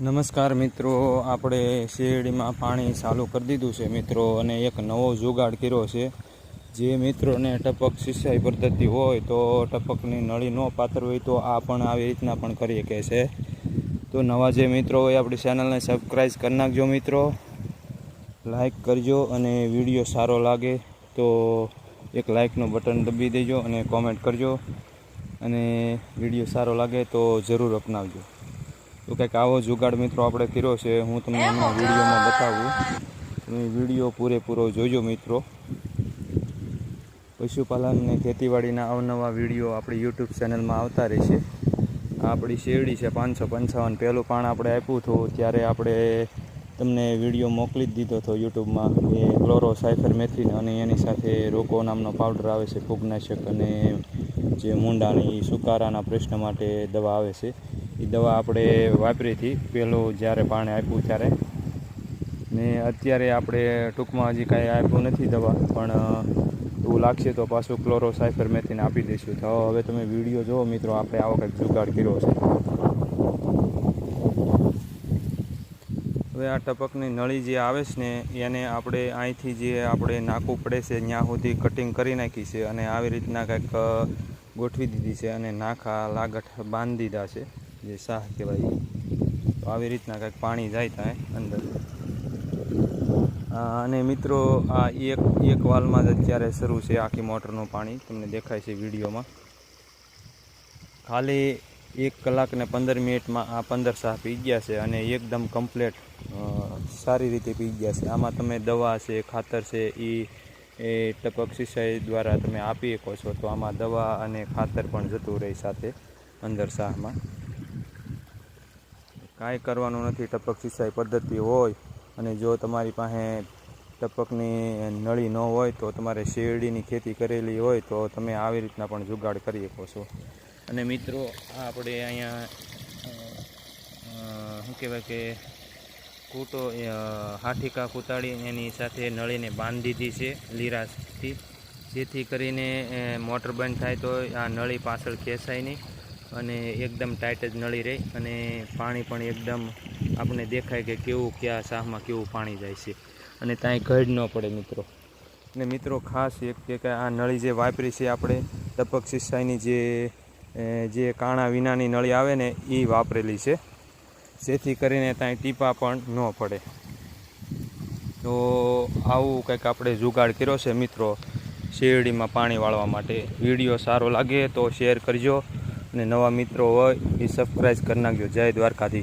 નમસ્કાર મિત્રો, આપણે શેરડીમાં પાણી ચાલુ કરી દીધું છે મિત્રો, અને એક નવો જુગાડ કર્યો છે. જે મિત્રોને ટપક સિંચાઈ પદ્ધતિ હોય તો ટપકની નળી ન પાત્ર હોય તો આ પણ આવી રીતના પણ કરી શકે છે. તો નવા જે મિત્રો હોય, આપણી ચેનલને સબસ્ક્રાઈબ કરી નાખજો મિત્રો. લાઈક કરજો અને વીડિયો સારો લાગે તો એક લાઇકનું બટન દબી દેજો અને કોમેન્ટ કરજો. અને વીડિયો સારો લાગે તો જરૂર અપનાવજો. તો કંઈક આવો જુગાડ મિત્રો આપણે કર્યો છે. હું તમને હમણાં વિડીયોમાં બતાવું. તમે વીડિયો પૂરેપૂરો જોજો મિત્રો. પશુપાલન અને ખેતીવાડીના અવનવા વીડિયો આપણી યુટ્યુબ ચેનલમાં આવતા રહેશે આ આપણી શેરડી છે પાંચસો પંચાવન. પહેલું પાણ આપણે આપ્યું હતું ત્યારે આપણે તમને વીડિયો મોકલી જ દીધો હતો યુટ્યુબમાં. એ ક્લોરો સાયફર મેથિન અને એની સાથે રોકો નામનો પાવડર આવે છે ફૂગનાશક અને જે મૂંડાની સુકારાના પ્રશ્ન માટે દવા આવે છે. એ દવા આપણે વાપરી હતી. પહેલું જ્યારે પાણી આપ્યું ત્યારે. ને અત્યારે આપણે ટૂંકમાં હજી કાંઈ આપ્યું નથી દવા, પણ એવું લાગશે તો પાછું ક્લોરો સાયફર મેથીને આપી દઈશું. તો હવે તમે વીડિયો જુઓ મિત્રો, આપણે આવો કંઈક જુગાડ કર્યો છે. હવે આ ટપકની નળી જે આવે છે ને, એને આપણે અહીંથી જે આપણે નાખવું પડે છે, ત્યાં સુધી કટિંગ કરી નાખી છે અને આવી રીતના કંઈક ગોઠવી દીધી છે અને નાખા લાગઠ બાંધી દીધા છે. જે શાહ કહેવાય તો આવી રીતના કંઈક પાણી જાય ત્યાં અંદર. અને મિત્રો, આ એક એક વાલમાં જ અત્યારે શરૂ છે આખી મોટરનું પાણી. તમને દેખાય છે વિડીયોમાં. ખાલી એક કલાક ને પંદર મિનિટમાં આ પંદર શાહ પી ગયા છે અને એકદમ કમ્પ્લેટ સારી રીતે પી ગયા છે. આમાં તમે દવા છે, ખાતર છે એ એ ટપક સિંચાઈ દ્વારા તમે આપી શકો છો. તો આમાં દવા અને ખાતર પણ જતું રહે સાથે, અંદર શાહમાં. કાંઈ કરવાનું નથી, ટપક સિંચાઈ પદ્ધતિ હોય અને જો તમારી પાસે ટપકની નળી ન હોય તો તમારે શેરડીની ખેતી કરેલી હોય તો તમે આવી રીતના પણ જુગાડ કરી શકો છો. અને મિત્રો આપણે અહીંયા શું કહેવાય કે, કૂટો હાથીકા કૂતાડી એની સાથે નળીને બાંધી દીધી છે લીરાથી જેથી કરીને મોટર બંધ થાય તો આ નળી પાછળ ખેંચાય નહીં. અને એકદમ ટાઈટ જ નળી રહે અને પાણી પણ એકદમ આપણને દેખાય કે કેવું કયા શાહમાં કેવું પાણી જાય છે અને ત્યાં ઘડ ન પડે મિત્રો. અને મિત્રો ખાસ એક કે કે આ નળી જે વાપરી છે આપણે, ટપક સિંચાઈની જે જે કાણા વિનાની નળી આવે ને એ વાપરેલી છે. જેથી કરીને ત્યાં ટીપા પણ ન પડે. તો આવું કંઈક આપણે જુગાડ કર્યો છે મિત્રો. શેરડીમાં પાણી વાળવા માટે. વીડિયો સારો લાગે તો શેર કરજો. અને નવા મિત્રો હોય એ સબસ્ક્રાઈબ કરી નાખજો. જય દ્વારકાધીશ.